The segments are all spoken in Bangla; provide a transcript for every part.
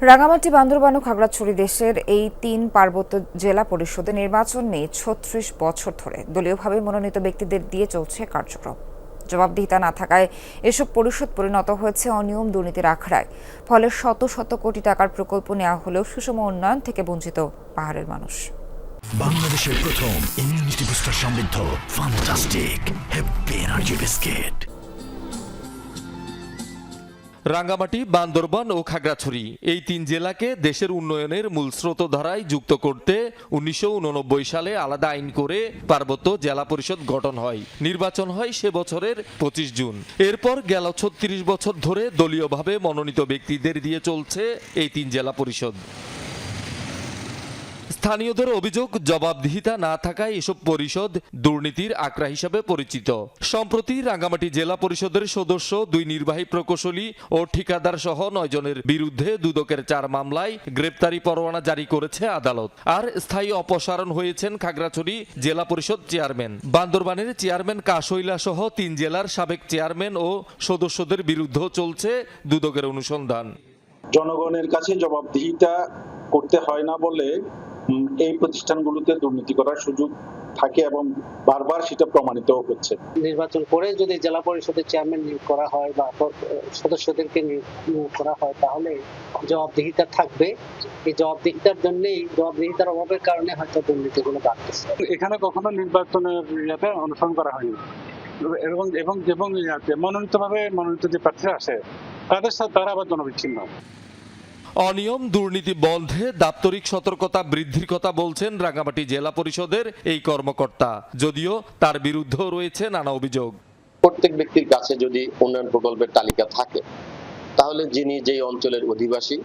রাঙামাটি, বান্দরবান ও খাগড়াছড়ি দেশের এই তিন পার্বত্য জেলা পরিষদে নির্বাচন নিয়ে ছত্রিশ বছর ধরে দলীয়ভাবে মনোনীত ব্যক্তিদের দিয়ে চলছে কার্যক্রম। জবাবদিহিতা না থাকায় এসব পরিষদ পরিণত হয়েছে অনিয়ম দুর্নীতির আখড়ায়। ফলে শত শত কোটি টাকার প্রকল্প নেওয়া হলেও সুষম উন্নয়ন থেকে বঞ্চিত পাহাড়ের মানুষ। বাংলাদেশের প্রথম ইমিউনিটি বুস্টার সমৃদ্ধ fantastic happy energy biscuit Rangamati, Bandarban ও খাগড়াছড়ি এই তিন জেলাকে দেশের উন্নয়নের মূল স্রোতধারায় যুক্ত করতে উনিশশো উননব্বই সালে আলাদা আইন করে পার্বত্য জেলা পরিষদ গঠন হয়। নির্বাচন হয় সে বছরের পঁচিশ জুন। এরপর গেল ছত্রিশ বছর ধরে দলীয়ভাবে মনোনীত ব্যক্তিদের দিয়ে চলছে এই তিন জেলা পরিষদ। স্থানীয়দের অভিযোগ, জবাবদিহিতা না থাকায় এসব পরিষদ দুর্নীতির আঁকড়া হিসাবে পরিচিত। সম্প্রতি রাঙ্গামাটি জেলা পরিষদের সদস্য, দুই নির্বাহী প্রকৌশলী ও ঠিকাদার সহ নয় জনের বিরুদ্ধে দুদকের চার মামলায় গ্রেপ্তারি পরোয়ানা জারি করেছে আদালত। আর স্থায়ী অপসারণ হয়েছেন খাগড়াছড়ি জেলা পরিষদ চেয়ারম্যান। বান্দরবানের চেয়ারম্যান কাশৈলা সহ তিন জেলার সাবেক চেয়ারম্যান ও সদস্যদের বিরুদ্ধেও চলছে দুদকের অনুসন্ধান। জনগণের কাছে জবাবদিহিতা করতে হয় না বলে এই প্রতিষ্ঠানগুলোতে দুর্নীতি করার সুযোগ থাকে এবং বারবার সেটা প্রমাণিত হচ্ছে। নির্বাচন করে যদি জেলা পরিষদের চেয়ারম্যান নিয়োগ করা হয় বা সদস্যদেরকে নিয়োগ করা হয় তাহলে জবাবদিহিতা থাকবে। এই জবাবদিহিতার জন্যই জবাবদিহিতার অভাবের কারণে হয়তো দুর্নীতিগুলো বাড়তেছে। এখানে কখনো নির্বাচনের ইয়াতে অনুসরণ করা হয়নি। এবং এবং এবং ইয়াতে মনোনীত ভাবে মনোনীত যে প্রার্থীরা আসে তাদের সাথে তারা আবার জনবিচ্ছিন্ন। অনিয়ম, দুর্নীতি, বন্ধে, দাপ্তরিক সতর্কতা, বৃদ্ধির কথা বলছেন রাঙ্গামাটি জেলা পরিষদের এই কর্মকর্তা। যদিও তার বিরুদ্ধেও রয়েছে নানা অভিযোগ। প্রত্যেক ব্যক্তির কাছে যদি উন্নয়ন প্রকল্পের তালিকা থাকে, তাহলে যিনি যেই অঞ্চলের অধিবাসী,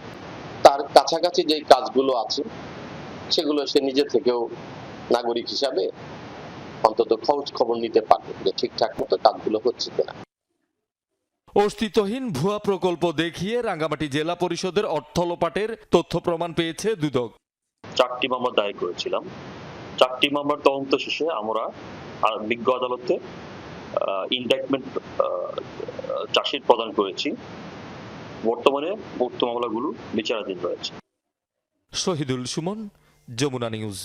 তার কাছাকাছি যেই কাজগুলো আছে, সেগুলো সে নিজে থেকেও নাগরিক হিসাবে অন্তত খোঁজ খবর নিতে পারবে যে ঠিকঠাক মতো কাজগুলো হচ্ছে কিনা। অস্তিত্বহীন ভুয়া প্রকল্প দেখিয়ে রাঙ্গামাটি জেলা পরিষদের অর্থ লোপাটের তথ্য প্রমাণ পেয়েছে দুদক। চারটি মামলা দায়ের করেছিলাম। চারটি মামলার তদন্ত শেষে আমরা বিজ্ঞ আদালতে ইন্ডাইটমেন্ট চাষির প্রদান করেছি। বর্তমানে উক্ত মামলাগুলো বিচারাধীন রয়েছে। শহীদুল সুমন যমুনা নিউজ।